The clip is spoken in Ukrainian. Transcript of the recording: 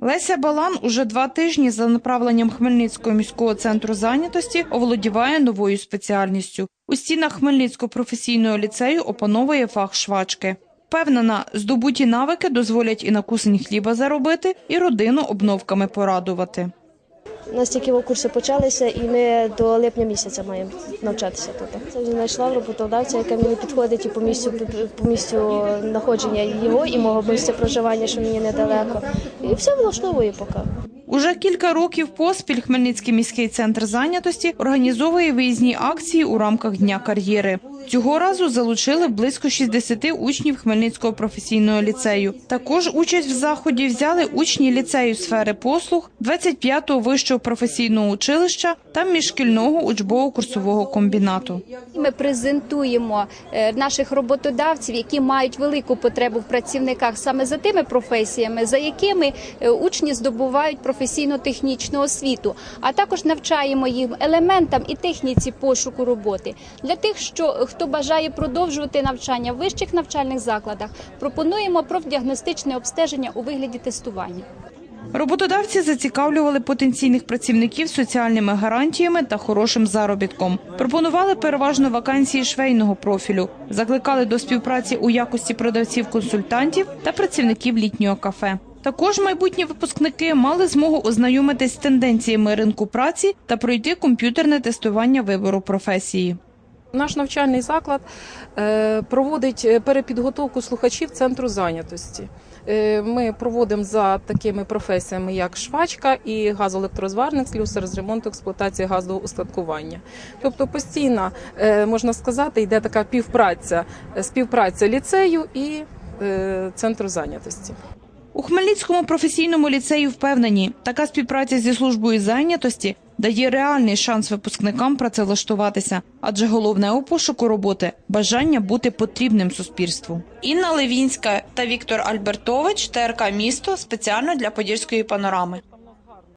Леся Балан уже два тижні за направленням Хмельницького міського центру зайнятості оволодіває новою спеціальністю. У стінах Хмельницького професійного ліцею опановує фах швачки. Впевнена, здобуті навики дозволять і на кусень хліба заробити, і родину обновками порадувати. У нас тільки курси почалися, і ми до липня місяця маємо навчатися тут. Це вже знайшла роботодавця, яка мені підходить і по місцю по місцю знаходження його і мого місця проживання, що мені недалеко. І все влаштовує поки. Уже кілька років поспіль Хмельницький міський центр зайнятості організовує виїзні акції у рамках дня кар'єри. Цього разу залучили близько 60 учнів Хмельницького професійного ліцею. Також участь в заході взяли учні ліцею сфери послуг, 25-го вищого професійного училища та міжшкільного учбово-курсового комбінату. Ми презентуємо е, наших роботодавців, які мають велику потребу в працівниках саме за тими професіями, за якими е, учні здобувають професійно-технічну освіту, а також навчаємо їм елементам і техніці пошуку роботи. Для тих, що хто бажає продовжувати навчання в вищих навчальних закладах, пропонуємо профдіагностичне обстеження у вигляді тестування. Роботодавці зацікавлювали потенційних працівників соціальними гарантіями та хорошим заробітком. Пропонували переважно вакансії швейного профілю, закликали до співпраці у якості продавців-консультантів та працівників літнього кафе. Також майбутні випускники мали змогу ознайомитись з тенденціями ринку праці та пройти комп'ютерне тестування вибору професії. Наш навчальний заклад е, проводить е, перепідготовку слухачів центру зайнятості. Е, Ми проводимо за такими професіями, як швачка і газоелектророзварник, слюсар з ремонту експлуатації газового устаткування. Тобто постійно можна сказати, йде така півпраця, співпраця ліцею і центру зайнятості. У Хмельницькому професійному ліцеї впевнені, така співпраця зі службою зайнятості дає реальний шанс випускникам працевлаштуватися, адже головне у пошуку роботи бажання бути потрібним суспільству. Інна Левінська та Віктор Альбертович, ТРК Місто спеціально для Подільської панорами.